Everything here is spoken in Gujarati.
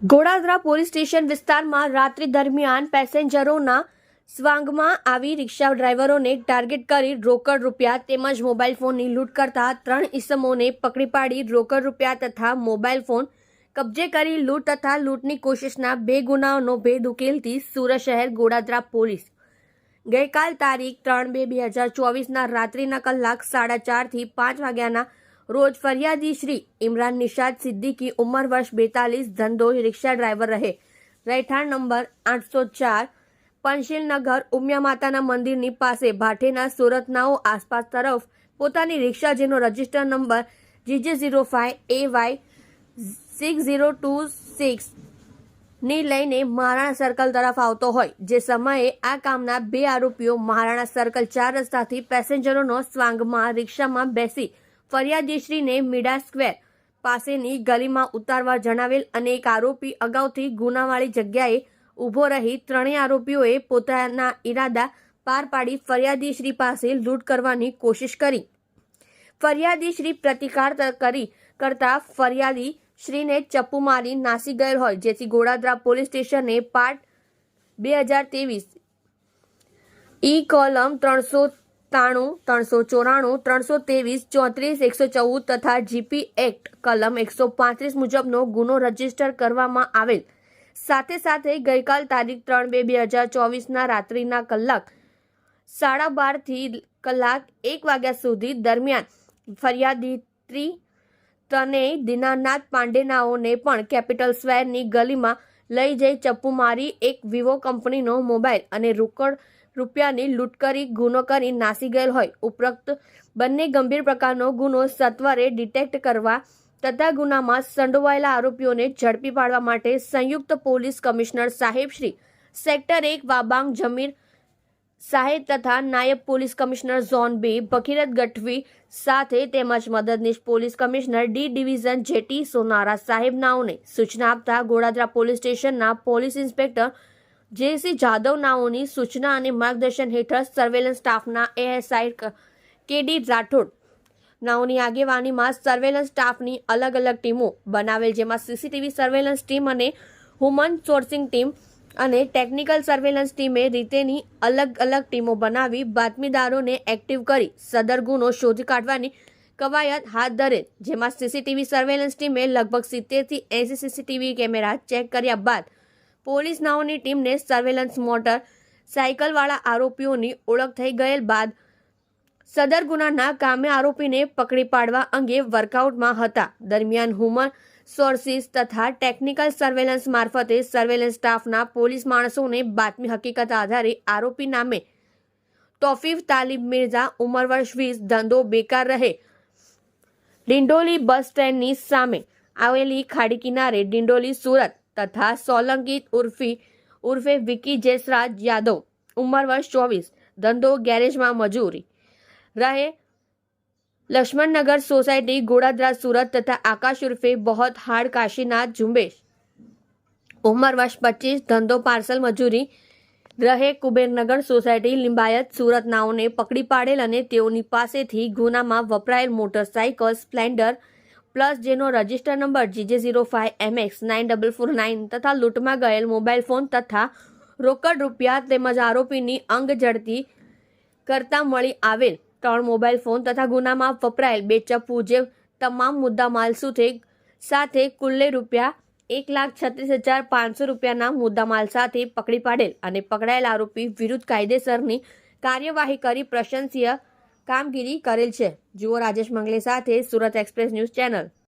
ગોડાદરા પોલીસ સ્ટેશન વિસ્તારમાં રાત્રિ દરમિયાન પેસેન્જરોના સ્વાંગમાં આવી રિક્ષા ડ્રાઈવરોને ટાર્ગેટ કરી રોકડ રૂપિયા તેમજ મોબાઈલ ફોનની લૂંટ કરતા ત્રણ ઇસમોને પકડી પાડી રોકડ રૂપિયા તથા મોબાઈલ ફોન કબજે કરી લૂંટ તથા લૂંટની કોશિશના બે ગુનાઓનો ભેદ ઉકેલતી સુરત શહેર ગોડાદરા પોલીસ. ગઈકાલ તારીખ ત્રણ બે બે હજાર ચોવીસના રાત્રિના કલાક સાડા ચારથી પાંચ વાગ્યાના રોજ ફરિયાદી શ્રી ઇમરાન નિશાદ સિદ્દીકી ઉંમર વર્ષ બેતાલીસ, ધંધો, રિક્ષા ડ્રાઈવર રહે. રહેઠાણ નંબર આઠસો ચાર, પંશીલનગર ઉમિયા માતાના મંદિરની પાસે ભાટેના સુરતનાઓ આસપાસ તરફ પોતાની રિક્ષા જેનો register number GJ zero five A Y six zero two સિક્સની લઈને મહારાણા સર્કલ તરફ આવતો હોય, જે સમયે આ કામના બે આરોપીઓ મહારાણા સર્કલ ચાર રસ્તાથી પેસેન્જરોનો સ્વાંગમાં રિક્ષામાં બેસી ફરિયાદીશ્રીને મીડા સ્ક્વેર પાસેની ગલીમાં ઉતારવા જણાવેલ અને એક આરોપી અગાઉથી ગુનાવાળી જગ્યાએ ઊભો રહી ત્રણેય આરોપીઓએ પોતાના ઈરાદા પાર પાડી ફરિયાદીશ્રી પાસે લૂંટ કરવાની કોશિશ કરી. ફરિયાદીશ્રી પ્રતિકાર કરી કરતા ફરિયાદી શ્રીને ચપ્પુ મારી નાસી ગયેલ હોય, જેથી ગોડાદરા પોલીસ સ્ટેશને પાર્ટ બે હજાર ત્રેવીસ ઈ કોલમ ત્રણસો ત્રાણું, ત્રણસો ચોરાણું, ત્રણસો ત્રેવીસ, ચોત્રીસ, એકસો ચૌદ તથા જીપી એક્ટ કલમ એકસો પાંત્રીસ મુજબનો ગુનો રજિસ્ટર કરવામાં આવેલ. સાથે સાથે ગઈકાલ તારીખ ત્રણ બે બે હજાર ચોવીસના રાત્રિના કલાક, સાડા બારથી કલાક એક વાગ્યા સુધી દરમિયાન ફરિયાદીત્રી તને દીનાનાથ પાંડેનાઓને પણ કેપિટલ સ્વેરની ગલીમાં લઈ જઈ ચપ્પુ મારી એક વિવો કંપનીનો મોબાઈલ અને રોકડ રૂપિયાની લૂંટ કરી ગુનો કરી નાસી ગયેલ હોય. ઉપરોક્ત બંને ગંભીર પ્રકારનો ગુનો સત્વરે ડિટેક્ટ કરવા તથા ગુનામાં સંડોવાયેલા આરોપીઓને ઝડપી પાડવા માટે સંયુક્ત પોલીસ કમિશનર સાહેબ શ્રી સેક્ટર એક વાબાંગ જમીર સાહેબ તથા નાયબ પોલીસ કમિશનર ઝોન બે ભગીરથ ગઢવી સાથે તેમજ મદદનીશ police commissioner D division JT Sonara સાહેબ નાઓને સૂચના આપતા ગોડાદરા પોલીસ સ્ટેશનના પોલીસ ઇન્સ્પેક્ટર જેસી જાદવનાઓની સૂચના અને માર્ગદર્શન હેઠળ સર્વેલન્સ સ્ટાફના એએસઆઈ કેડી રાઠોડ નાઓની આગેવાનીમાં સર્વેલન્સ સ્ટાફની અલગ અલગ ટીમો બનાવેલ, જેમાં સીસીટીવી સર્વેલન્સ ટીમ અને હ્યુમન સોર્સિંગ ટીમ અને ટેકનિકલ સર્વેલન્સ ટીમે રીતેની અલગ અલગ ટીમો બનાવી બાતમીદારોને એક્ટિવ કરી સદર ગુનો શોધી કાઢવાની કવાયત હાથ ધરેલ જેમાં સીસીટીવી સર્વેલન્સ ટીમે લગભગ સિત્તેરથી એંસી સીસીટીવી કેમેરા ચેક કર્યા બાદ પોલીસ નાઓની ટીમને સર્વેલન્સ મોટર સાયકલવાળા આરોપીઓની ઓળખ થઈ ગયેલ બાદ સદર ગુનાના કામે આરોપીને પકડી પાડવા અંગે વર્કઆઉટમાં હતા. દરમિયાન હુમન સોર્સિસ તથા ટેકનિકલ સર્વેલન્સ મારફતે સર્વેલન્સ સ્ટાફના પોલીસ માણસોને બાતમી હકીકત આધારે આરોપી નામે તોફીફ તાલીમ મિર્ઝા ઉંમર વર્ષ વીસ ધંધો બેકાર રહે. ડિંડોલી બસ સ્ટેન્ડની સામે આવેલી ખાડી કિનારે ડિંડોલી સુરત તથા સોલંકી ઉર્ફી, ઉર્ફે વિકી જેસરાજ યાદવ. ઉંમર વર્ષ ચોવીસ. ધંધો ગેરેજમાં મજૂરી. રહે લક્ષ્મણનગર સોસાયટી, ગોડાદરા, સુરત તથા આકાશ ઉર્ફે બહોત હાડ કાશીનાથ ઝુંબેશ. ઉંમર વર્ષ પચીસ. ધંધો પાર્સલ મજૂરી. રહે કુબેરનગર સોસાયટી, લિંબાયત, સુરત. નાઓને પકડી પાડેલ અને તેઓની પાસેથી ગુનામાં વપરાયેલ મોટરસાયકલ સ્પ્લેન્ડર પ્લસ જેનો register number GJ zero five MX nine double four nine તથા લૂંટમાં ગયેલ મોબાઈલ ફોન તથા રોકડ રૂપિયા તેમજ આરોપીની અંગ જડતી કરતા મળી આવેલ. ત્રણ મોબાઈલ ફોન તથા ગુનામાં વપરાયેલ બે ચપ્પુ જે તમામ મુદ્દામાલ સાથે સાથે કુલ્લે રૂપિયા એક લાખ છત્રીસ હજાર પાંચસો રૂપિયાના મુદ્દામાલ સાથે પકડી પાડેલ અને પકડાયેલ આરોપી વિરુદ્ધ કાયદેસરની કાર્યવાહી કરી પ્રશંસીય કામગીરી કરેલ છે. જુઓ રાજેશ મંગલે સાથે સુરત એક્સપ્રેસ ન્યૂઝ ચેનલ.